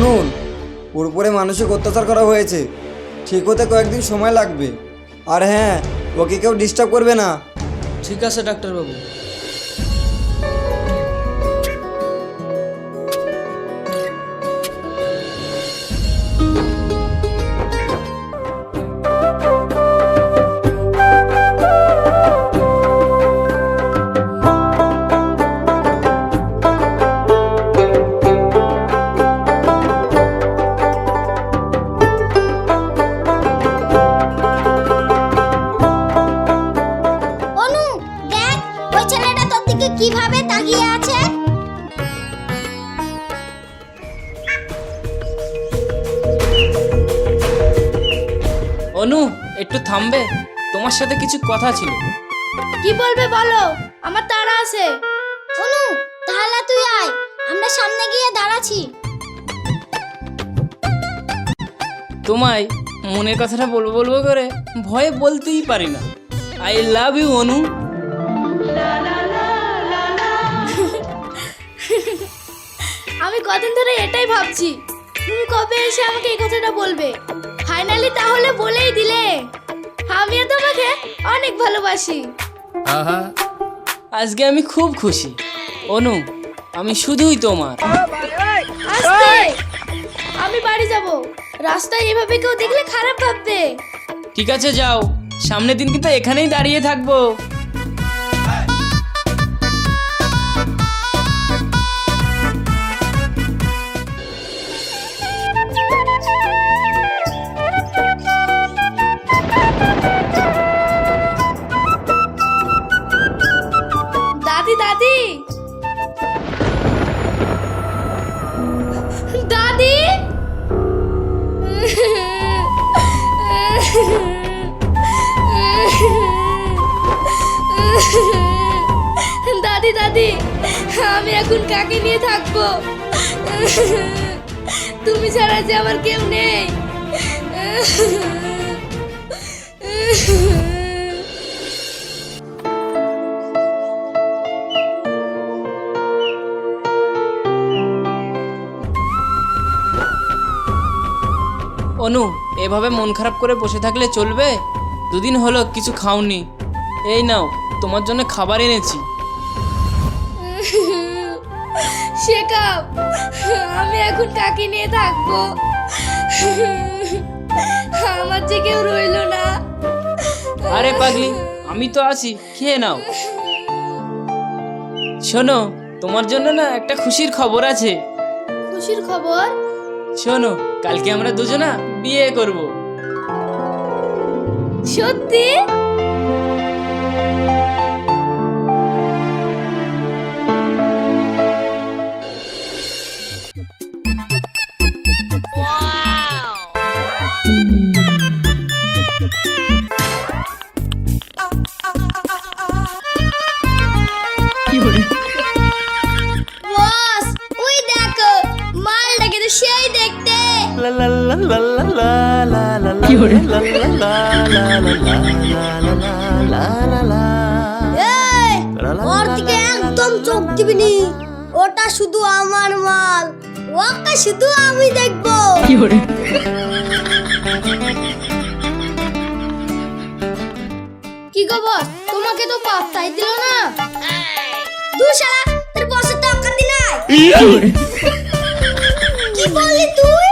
শুনুন ওর উপরে মানসিক অত্যাচার করা হয়েছে। ঠিক হতে কয়েকদিন সময় লাগবে। আর হ্যাঁ ওকে কেউ ডিস্টার্ব করবে না। ঠিক আছে, ডাক্তারবাবু। অনু একটু থামবে? তোমার সাথে কিছু কথা ছিল। কি বলবে বলো? আমার তাড়া আছে। অনু তাহলে তুই আয়। আমরা সামনে গিয়ে দাঁড়াচ্ছি। তোমায় মনের কথাটা বলব বলব করে ভয়ে বলতেই পারি না। আই লাভ ইউ অনু আমি কদিন ধরে এটাই ভাবছি। তুমি কবে এসে আমাকে এই কথাটা বলবে? ফাইনালি তাহলে বলেই দিলে। আমিও তোমাকে অনেক ভালোবাসি। আহা আজকে আমি খুব খুশি। অনু আমি শুধুই তোমার। আস্তে! আমি বাড়ি যাব। রাস্তায় এভাবে কেউ দেখলে খারাপ ভাববে। ঠিক আছে যাও। সামনের দিন কিন্তু এখানেই দাঁড়িয়ে থাকব। দাদি, আমি এখন কাকে নিয়ে থাকব? তুমি ছাড়া যে আমার কেউ নেই। অনু, এভাবে মন খারাপ করে বসে থাকলে চলবে? দুদিন হলো, কিছু খাওনি। এই নাও, তোমার জন্য খাবার এনেছি। শেখাব আমি এখন কাকে নিয়ে থাকব? আমার যে কেউ রইল না। আরে পাগলি আমি তো আছি খেয়ে নাও। শোনো তোমার জন্য না একটা খুশির খবর আছে। খুশির খবর? শোনো কালকে আমরা দুজনা বিয়ে করব। সত্যি? ওর দিকে একদম চোখ দিবি নি ওটা শুধু আমার মাল। ওকে শুধু আমি দেখব। কি গো বস তোমাকে তো পাত্তাই দিল না। শালা তোর বসের তো অকাতি নাই। কি বললি তুই?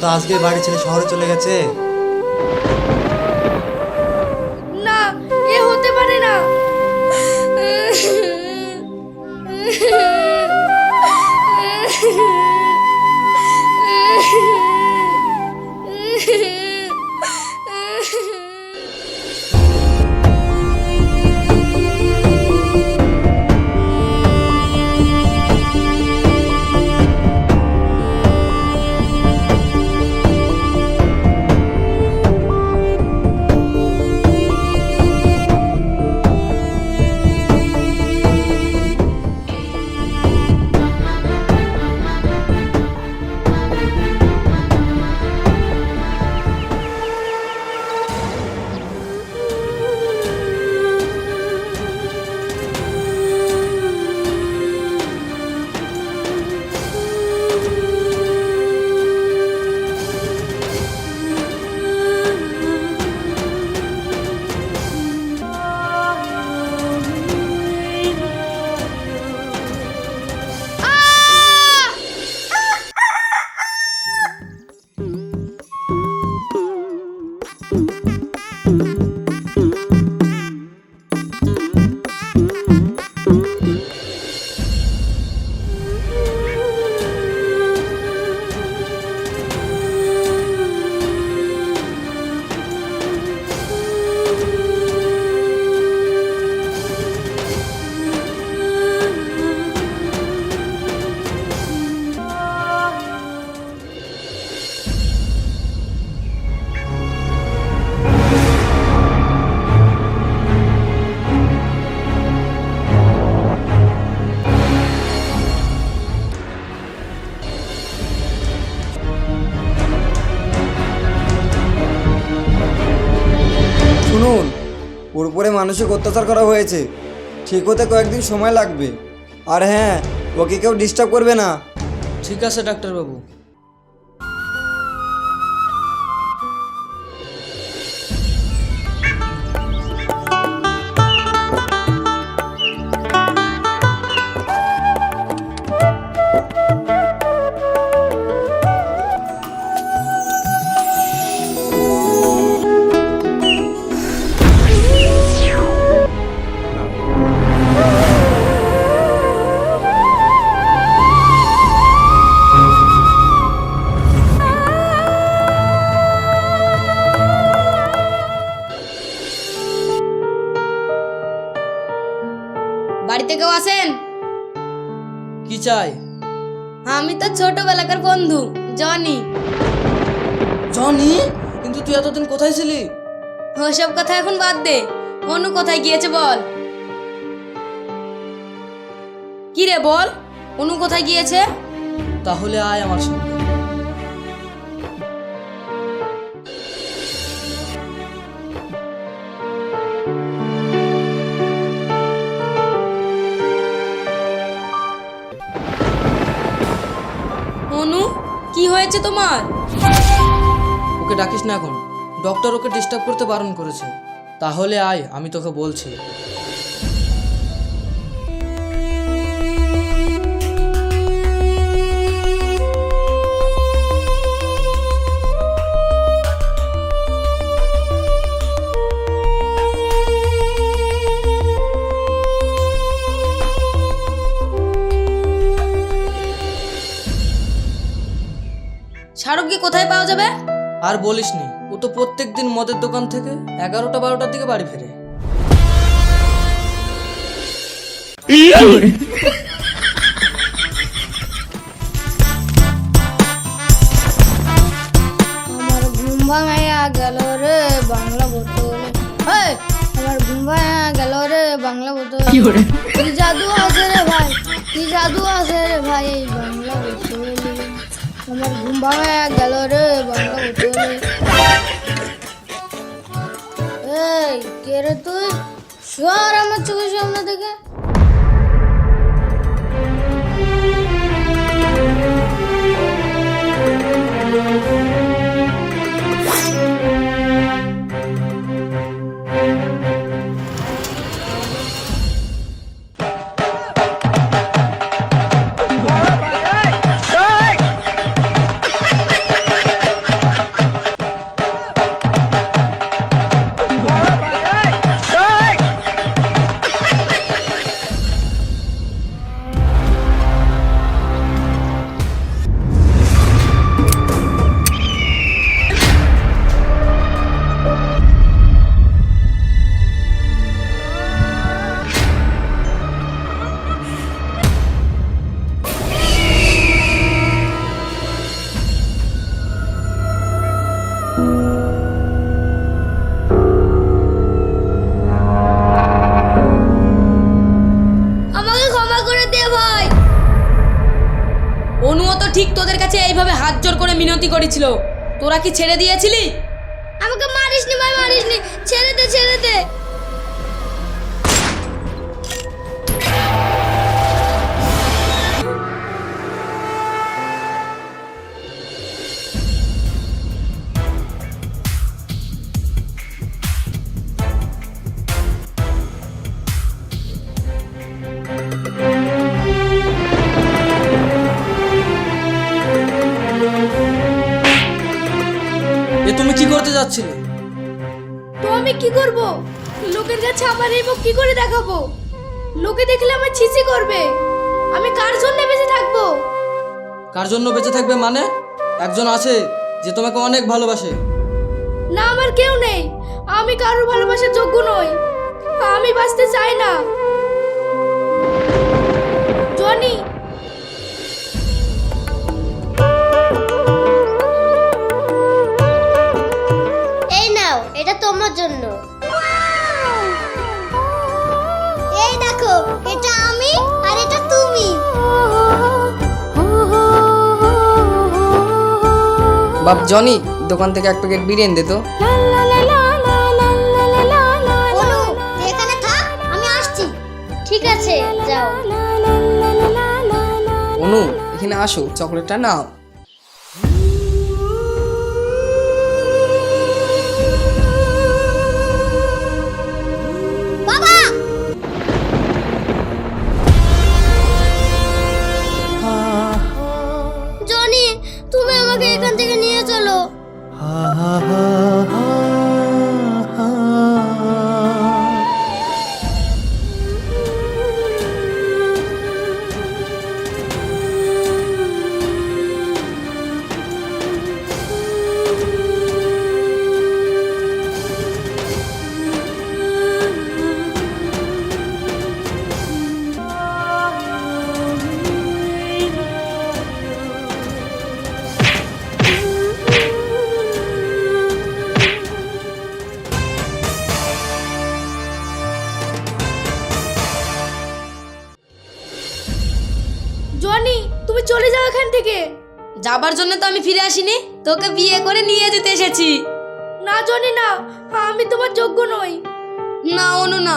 তো আজকে বাড়ি ছেড়ে শহরে চলে গেছে? ওর উপরে মানসিক অত্যাচার করা হয়েছে। ঠিক হতে কয়েকদিন সময় লাগবে। আর হ্যাঁ ওকে কেউ ডিস্টার্ব করবে না। ঠিক আছে, ডাক্তারবাবু। কি চাই? আমি তো ছোটবেলাকার বন্ধু জনি। জনি? কিন্তু তুই এতদিন কোথায় ছিলি? ওসব কথা এখন বাদ দে। অনু কোথায় গিয়েছে বল। কি রে বল? অনু কোথায় গিয়েছে? তাহলে আয় আমার সঙ্গে। অনু হয়েছে তোমার? ওকে ডাকিস না এখন। ডক্টর ওকে ডিস্টার্ব করতে বারণ করেছে। তাহলে আয়, আমি তোকে বলছি। কোথায় পাওয়া যাবে? আর বলিসনি ও তো প্রত্যেক দিন মদের দোকান থেকে এগারোটা বারোটার দিকে বাড়ি ফেরে। আমার ঘুম ভাঙাইয়া গেল রে বাংলা বোতলে। হেই, আমার ঘুম ভাঙাইয়া গেল রে বাংলা বোতলে। কি জাদু আছে রে ভাই? কি জাদু আছে রে ভাই এই আমার ঘুম ভাঙাইয়া গেল রে বাংলা বোতলে এই, কে রে তুই? সর আমার চোখের সামনে থেকে। মিনতি করেছিল। তোরা কি ছেড়ে দিয়েছিলি? এ তুমি কি করতে যাচ্ছিলে? তো আমি কি করব? লোকের কাছে আমার এই মুখ কি করে দেখাবো? লোকে দেখলে আমার ছিছি করবে। আমি কার জন্য বেঁচে থাকব? কার জন্য বেঁচে থাকবে মানে? একজন আছে যে তোমাকে অনেক ভালোবাসে। না আমার কেউ নেই। আমি কারোর ভালোবাসার যোগ্য নই। আমি বাঁচতে চাই না। বাপ জনি দোকান থেকে এক প্যাকেট বিরিয়ানি দে তো। ঠিক আছে যাও। অনু এখানে আসো চকলেটটা নাও। জনি তুমি আমাকে এখান থেকে নিয়ে চলো জনি যাবার জন্য তো আমি ফিরে আসিনি তোকে বিয়ে করে নিয়ে যেতে এসেছি। না জনি না আমি তোমার যোগ্য নই। না অনু না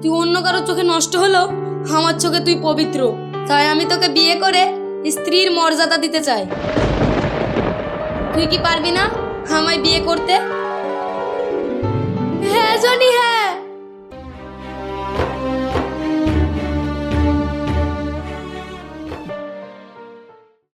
তুই অন্য কারও চোখে নষ্ট হলো আমার চোখে তুই পবিত্র। তাই আমি তোকে বিয়ে করে স্ত্রীর মর্যাদা দিতে চাই। তুই কি পারবি না আমায় বিয়ে করতে? হ্যাঁ জনি হ্যাঁ।